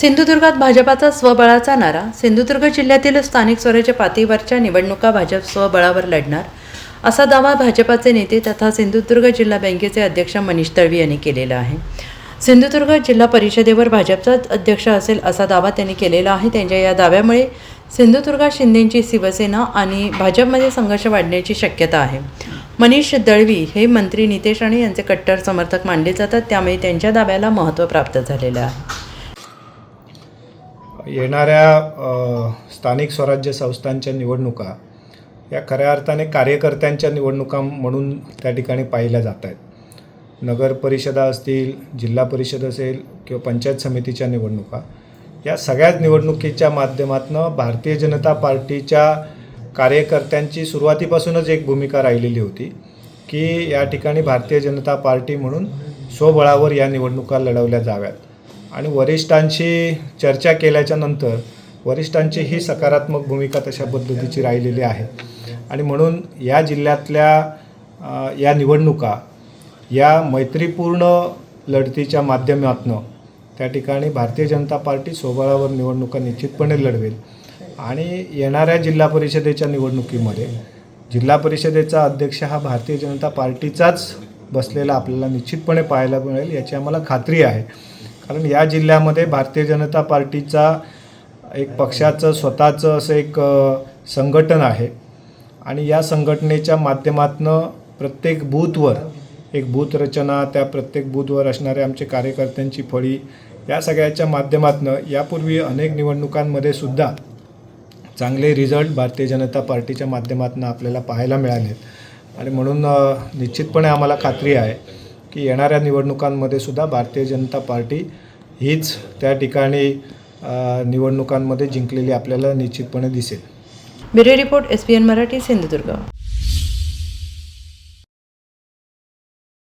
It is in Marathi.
सिंधुदुर्गात भाजपाचा स्वबळाचा नारा. सिंधुदुर्ग जिल्ह्यातील स्थानिक स्वराज्य पातळीवरच्या निवडणुका भाजप स्वबळावर लढणार असा दावा भाजपाचे नेते तथा सिंधुदुर्ग जिल्हा बँकेचे अध्यक्ष मनीष तळवी यांनी केलेला आहे. सिंधुदुर्ग जिल्हा परिषदेवर भाजपचाच अध्यक्ष असेल असा दावा त्यांनी केलेला आहे. त्यांच्या या दाव्यामुळे सिंधुदुर्गात शिंदेंची शिवसेना आणि भाजपमध्ये संघर्ष वाढण्याची शक्यता आहे. मनीष दळवी हे मंत्री नितेश राणे यांचे कट्टर समर्थक मानले जातात. त्यामुळे त्यांच्या दाव्याला महत्त्व प्राप्त झालेलं आहे. येणाऱ्या स्थानिक स्वराज्य संस्थांच्या निवडणुका या खऱ्या अर्थाने कार्यकर्त्यांच्या निवडणुका म्हणून त्या ठिकाणी पाहिल्या जात आहेत. नगर परिषदा असतील जिल्हा परिषद असेल किंवा पंचायत समितीच्या निवडणुका या सगळ्याच निवडणुकीच्या माध्यमातून भारतीय जनता पार्टीच्या कार्यकर्त्यांची सुरुवातीपासूनच एक भूमिका राहिलेली होती की या ठिकाणी भारतीय जनता पार्टी म्हणून स्वबळावर या निवडणुका लढवल्या जाव्यात. आणि वरिष्ठांशी चर्चा केल्याच्यानंतर वरिष्ठांची ही सकारात्मक भूमिका तशा पद्धतीची राहिलेली आहे. आणि म्हणून या जिल्ह्यातल्या या निवडणुका या मैत्रीपूर्ण लढतीच्या माध्यमातून त्या ठिकाणी भारतीय जनता पार्टी स्वबळावर निवडणुका निश्चितपणे लढवेल. आणि येणाऱ्या जिल्हा परिषदेच्या निवडणुकीमध्ये जिल्हा परिषदेचा अध्यक्ष हा भारतीय जनता पार्टीचाच बसलेला आपल्याला निश्चितपणे पाहायला मिळेल याची आम्हाला खात्री आहे. कारण या जिल्ह्यामध्ये भारतीय जनता पार्टीचा एक पक्षाचं स्वतःचं असं एक संघटन आहे. आणि या संघटनेच्या माध्यमातून प्रत्येक बूथवर एक बूथ रचना त्या प्रत्येक बूथवर असणाऱ्या आमचे कार्यकर्त्यांची फळी या सगळ्याच्या माध्यमातून यापूर्वी अनेक निवडणुकांमध्ये सुद्धा चांगले रिझल्ट भारतीय जनता पार्टीच्या माध्यमातून आपल्याला पाहायला मिळाले आणि म्हणून निश्चितपणे आम्हाला खात्री आहे की येणाऱ्या निवडणुकांमध्ये सुद्धा भारतीय जनता पार्टी हीच त्या ठिकाणी निवडणुकांमध्ये जिंकलेली आपल्याला निश्चितपणे दिसेल. Bureau report S P N Marathi Sindhudurg.